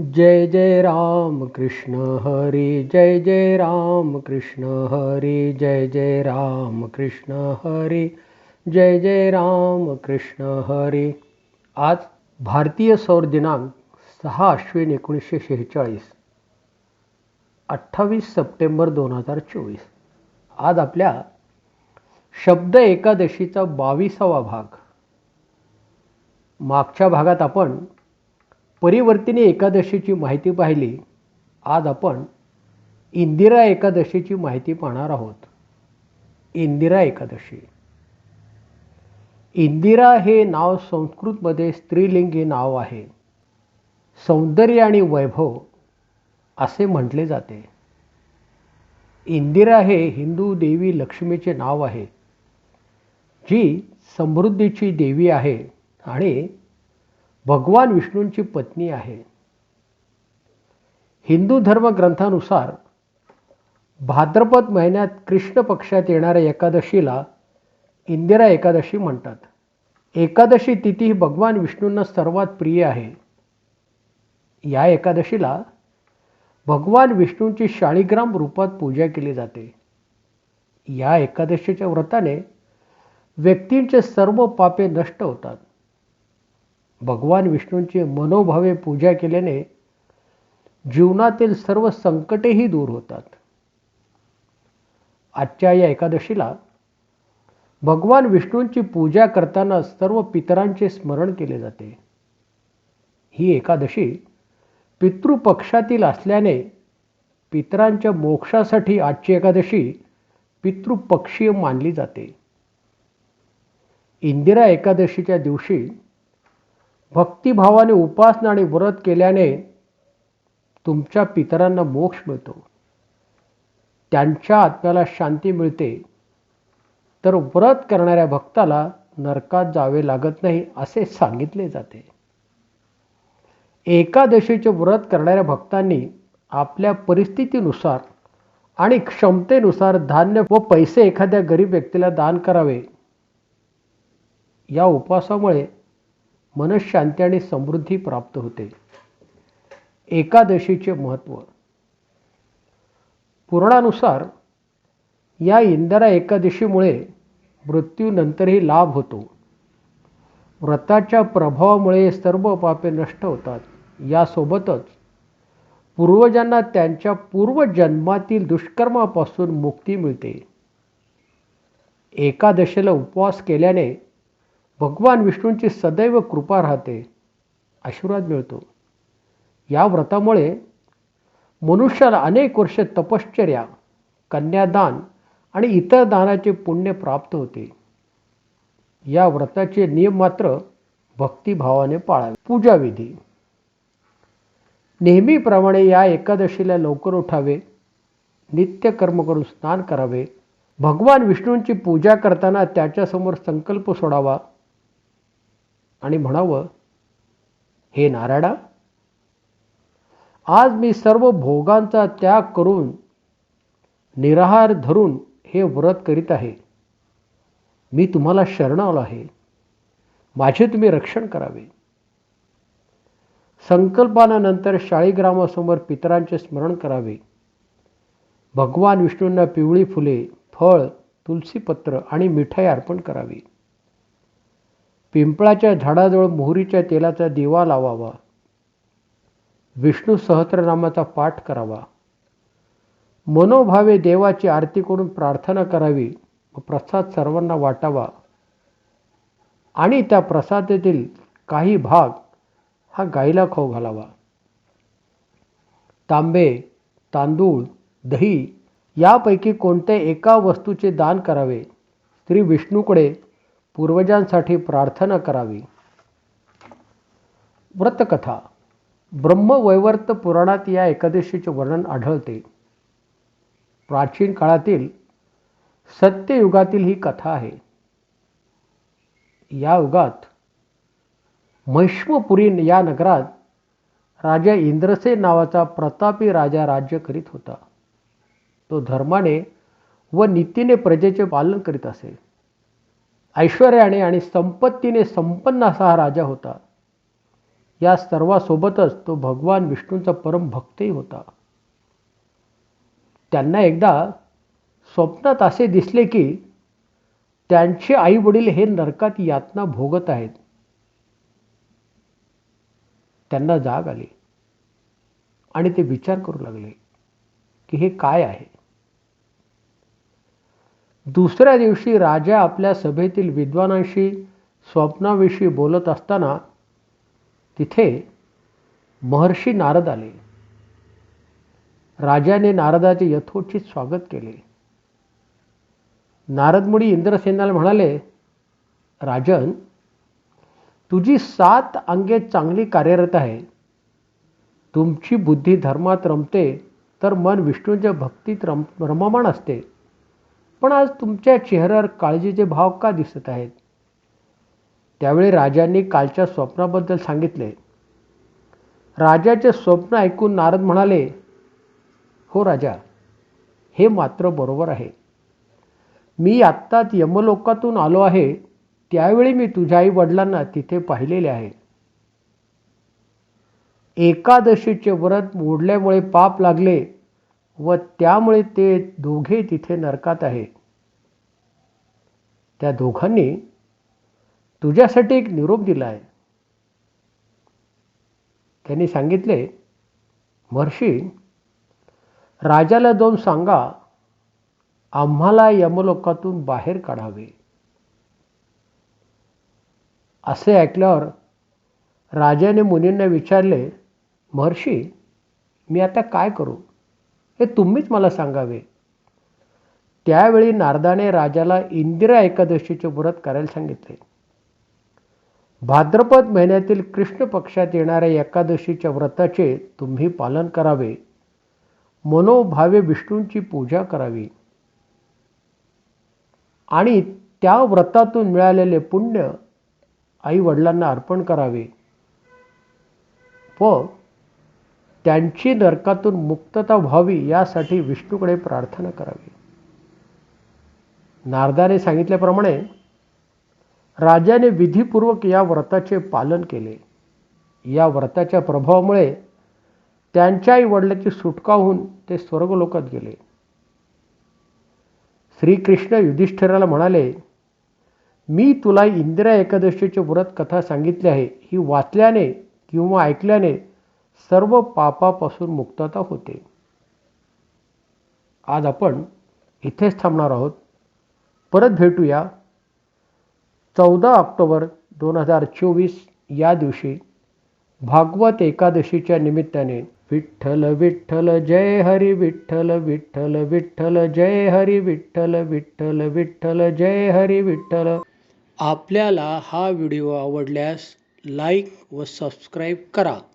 जय जय राम कृष्ण हरी जय जय राम कृष्ण हरी जय जय राम कृष्ण हरी जय जय राम कृष्ण हरी. आज भारतीय सौर दिनांक सहा अश्विन एकोणीसशे शेहेचाळीस अठ्ठावीस सप्टेंबर दोन हजार चोवीस. आज आपल्या शब्द एकादशीचा बावीसावा भाग. मागच्या भागात आपण परिवर्तिनी एकादशीची माहिती पाहिली आज आपण इंदिरा एकादशीची माहिती पाहणार आहोत. इंदिरा एकादशी. इंदिरा हे नाव संस्कृतमध्ये स्त्रीलिंगी नाव आहे. सौंदर्य आणि वैभव असे म्हटले जाते. इंदिरा हे हिंदू देवी लक्ष्मीचे नाव आहे जी समृद्धीची देवी आहे आणि भगवान विष्णूंची पत्नी आहे. हिंदू धर्मग्रंथानुसार भाद्रपद महिन्यात कृष्ण पक्षात येणाऱ्या एकादशीला इंदिरा एकादशी म्हणतात. एकादशी तिथी ही भगवान विष्णूंना सर्वात प्रिय आहे. या एकादशीला भगवान विष्णूंची शाळीग्राम रूपात पूजा केली जाते. या एकादशीच्या व्रताने व्यक्तींचे सर्व पापे नष्ट होतात. भगवान विष्णूंची मनोभावे पूजा केल्याने जीवनातील सर्व संकटेही दूर होतात. आजच्या या एकादशीला भगवान विष्णूंची पूजा करताना सर्व पितरांचे स्मरण केले जाते. ही एकादशी पितृपक्षातील असल्याने पितरांच्या मोक्षासाठी आजची एकादशी पितृपक्षीय मानली जाते. इंदिरा एकादशीच्या दिवशी भक्तिभावाने उपासना आणि व्रत केल्याने तुमच्या पितरांना मोक्ष मिळतो. त्यांच्या आत्म्याला शांती मिळते. तर व्रत करणाऱ्या भक्ताला नरकात जावे लागत नाही असे सांगितले जाते. एकादशीचे व्रत करणाऱ्या भक्तांनी आपल्या परिस्थितीनुसार आणि क्षमतेनुसार धान्य व पैसे एखाद्या गरीब व्यक्तीला दान करावे. या उपवासामुळे मनशांती आणि समृद्धी प्राप्त होते. एकादशीचे महत्त्व पुराणानुसार या इंदिरा एकादशीमुळे मृत्यूनंतरही लाभ होतो. व्रताच्या प्रभावामुळे सर्व पापे नष्ट होतात. यासोबतच पूर्वजांना त्यांच्या पूर्वजन्मातील दुष्कर्मापासून मुक्ती मिळते. एकादशीला उपवास केल्याने भगवान विष्णूंची सदैव कृपा राहते आशीर्वाद मिळतो. या व्रतामुळे मनुष्याला अनेक वर्षे तपश्चर्या कन्यादान आणि इतर दानाचे पुण्य प्राप्त होते. या व्रताचे नियम मात्र भक्तिभावाने पाळावे. पूजाविधी नेहमीप्रमाणे या एकादशीला लवकर उठावे नित्य कर्म करून स्नान करावे. भगवान विष्णूंची पूजा करताना त्याच्यासमोर संकल्प सोडावा. आणि म्हणावं हे नारायणा आज मी सर्व भोगांचा त्याग करून निराहार धरून हे व्रत करीत आहे. मी तुम्हाला शरण आलो आहे. माझे तुम्ही रक्षण करावे. संकल्पानंतर शाळीग्रामासमोर पितरांचे स्मरण करावे. भगवान विष्णूंना पिवळी फुले फळ तुलसीपत्र आणि मिठाई अर्पण करावी. पिंपळाच्या झाडाजवळ मोहरीच्या तेलाचा दिवा लावावा. विष्णू सहस्रनामाचा पाठ करावा. मनोभावे देवाची आरती करून प्रार्थना करावी. व प्रसाद सर्वांना वाटावा. आणि त्या प्रसादातील काही भाग हा गाईला खाऊ घालावा. तांबे तांदूळ दही यापैकी कोणत्या एका वस्तूचे दान करावे? श्री विष्णूकडे पूर्वजांसाठी प्रार्थना करावी. व्रतकथा. ब्रह्मवैवर्त पुराणात या एकादशीचे वर्णन आढळते. प्राचीन काळातील सत्ययुगातील ही कथा आहे. या युगात महिष्मपुरी या नगरात राजा इंद्रसेन नावाचा प्रतापी राजा राज्य करीत होता. तो धर्माने व नीतीने प्रजेचे पालन करीत असे. ऐश्वर्याने आणि संपत्तीने संपन्न असा हा राजा होता. या सर्वासोबतच तो भगवान विष्णूंचा परम भक्तही होता. त्यांना एकदा स्वप्नात असे दिसले की त्यांचे आई वडील हे नरकात यातना भोगत आहेत. त्यांना जाग आली आणि ते विचार करू लागले की हे काय आहे? दुसऱ्या दिवशी राजा आपल्या सभेतील विद्वानांशी स्वप्नाविषयी बोलत असताना तिथे महर्षी नारद आले. राजाने नारदाचे यथोचित स्वागत केले. नारदमुनी इंद्रसेनाला म्हणाले राजन तुझी सात अंगे चांगली कार्यरत आहे. तुमची बुद्धी धर्मात रमते तर मन विष्णूंच्या भक्तीत रम रममाण असते. पण आज तुमच्या चेहऱ्यावर काळजीचे भाव का दिसत आहेत? त्यावेळी राजांनी कालच्या स्वप्नाबद्दल सांगितले. राजाचे स्वप्न ऐकून नारद म्हणाले हो राजा हे मात्र बरोबर आहे. मी आत्ताच यमलोकातून आलो आहे त्यावेळी मी तुझ्या आई वडिलांना तिथे पाहिलेले आहे. एकादशीचे व्रत मोडल्यामुळे पाप लागले व त्यामुळे ते दोघे तिथे नरकात आहे. त्या दोघांनी तुझ्यासाठी एक निरोप दिला आहे त्यांनी सांगितले महर्षी राजाला जाऊन सांगा आम्हाला यमलोकातून बाहेर काढावे. असे ऐकल्यावर राजाने मुनींना विचारले महर्षी मी आता काय करू? हे तुम्हीच मला सांगावे. त्यावेळी नारदाने राजाला इंदिरा एकादशीचे व्रत करायला सांगितले. भाद्रपद महिन्यातील कृष्ण पक्षात येणाऱ्या एकादशीच्या व्रताचे तुम्ही पालन करावे. मनोभावे विष्णूंची पूजा करावी. आणि त्या व्रतातून मिळालेले पुण्य आई वडिलांना अर्पण करावे. व त्यांची नरकातून मुक्तता व्हावी यासाठी विष्णूकडे प्रार्थना करावी. नारदाने सांगितल्याप्रमाणे राजाने विधीपूर्वक या व्रताचे पालन केले. या व्रताच्या प्रभावामुळे त्यांच्या आई वडिलाची सुटका होऊन ते स्वर्गलोकात गेले. श्रीकृष्ण युधिष्ठिराला म्हणाले मी तुला इंदिरा एकादशीचे व्रत कथा सांगितली आहे. ही वाचल्याने किंवा ऐकल्याने सर्व पापापासून मुक्तता होते. आज आपण इथेच थांबणार आहोत. परत भेटूया चौदा ऑक्टोबर दोन हजार चोवीस या दिवशी भागवत एकादशीच्या निमित्ताने विठ्ठल विठ्ठल जय हरी विठ्ठल विठ्ठल विठ्ठल जय हरी विठ्ठल विठ्ठल विठ्ठल जय हरी विठ्ठल. आपल्याला हा व्हिडिओ आवडल्यास लाईक व सबस्क्राईब करा.